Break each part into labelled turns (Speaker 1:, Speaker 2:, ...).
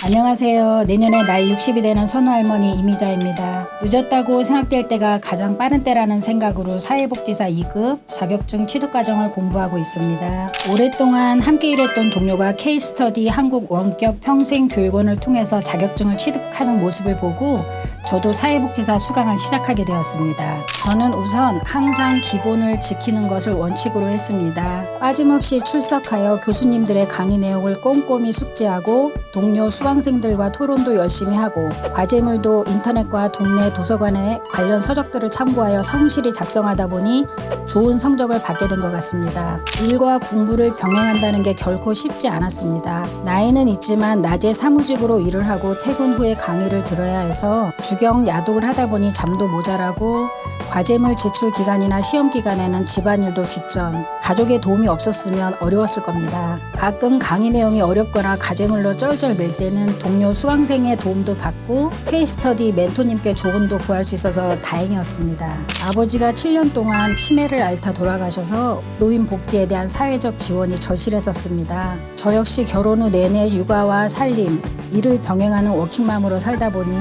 Speaker 1: 안녕하세요. 내년에 나이 60이 되는 선우 할머니 이미자입니다. 늦었다고 생각될 때가 가장 빠른 때라는 생각으로 사회복지사 2급 자격증 취득 과정을 공부하고 있습니다. 오랫동안 함께 일했던 동료가 K-스터디 한국 원격 평생 교육원을 통해서 자격증을 취득하는 모습을 보고 저도 사회복지사 수강을 시작하게 되었습니다. 저는 우선 항상 기본을 지키는 것을 원칙으로 했습니다. 빠짐없이 출석하여 교수님들의 강의 내용을 꼼꼼히 숙지하고 동료 수강생들과 토론도 열심히 하고 과제물도 인터넷과 동네 도서관의 관련 서적들을 참고하여 성실히 작성하다 보니 좋은 성적을 받게 된 것 같습니다. 일과 공부를 병행한다는 게 결코 쉽지 않았습니다. 나이는 있지만 낮에 사무직으로 일을 하고 퇴근 후에 강의를 들어야 해서 주경 야독을 하다 보니 잠도 모자라고 과제물 제출 기간이나 시험 기간에는 집안일도 뒷전, 가족의 도움이 없었으면 어려웠을 겁니다. 가끔 강의 내용이 어렵거나 과제물로 쩔쩔 맬 때는 동료 수강생의 도움도 받고 케이스터디 멘토님께 조언도 구할 수 있어서 다행이었습니다. 아버지가 7년 동안 치매를 앓다 돌아가셔서 노인 복지에 대한 사회적 지원이 절실했었습니다. 저 역시 결혼 후 내내 육아와 살림, 일을 병행하는 워킹맘으로 살다 보니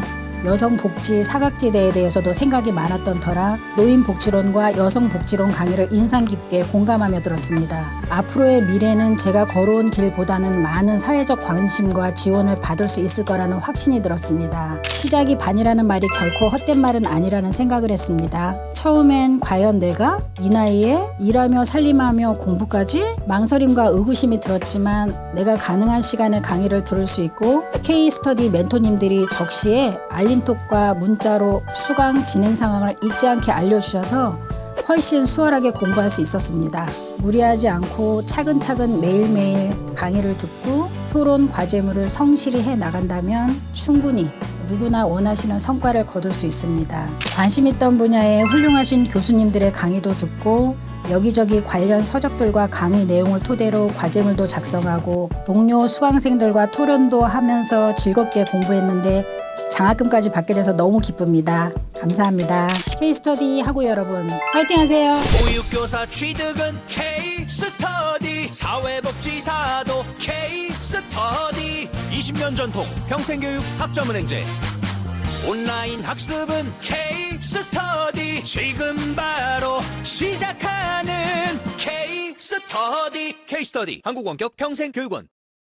Speaker 1: 여성 복지 사각지대에 대해서도 생각이 많았던 터라 노인 복지론과 여성 복지론 강의를 인상 깊게 공감하며 들었습니다. 앞으로의 미래는 제가 걸어온 길보다는 많은 사회적 관심과 지원을 받을 수 있을 거라는 확신이 들었습니다. 시작이 반이라는 말이 결코 헛된 말은 아니라는 생각을 했습니다. 처음엔 과연 내가 이 나이에 일하며 살림하며 공부까지 망설임과 의구심이 들었지만 내가 가능한 시간에 강의를 들을 수 있고 K 스터디 멘토님들이 적시에 알 림톡과 문자로 수강 진행 상황을 잊지 않게 알려주셔서 훨씬 수월하게 공부할 수 있었습니다. 무리하지 않고 차근차근 매일매일 강의를 듣고 토론 과제물을 성실히 해 나간다면 충분히 누구나 원하시는 성과를 거둘 수 있습니다. 관심 있던 분야에 훌륭하신 교수님들의 강의도 듣고 여기저기 관련 서적들과 강의 내용을 토대로 과제물도 작성하고 동료 수강생들과 토론도 하면서 즐겁게 공부했는데 장학금까지 받게 돼서 너무 기쁩니다. 감사합니다. K-스터디 하고 여러분 화이팅 하세요.
Speaker 2: 보육교사 취득은 K-스터디. 사회복지사도 K-스터디. 20년 전통 평생교육 학점은행제. 온라인 학습은 K-스터디. 지금 바로 시작하는 K-스터디. K-스터디. 한국원격 평생교육원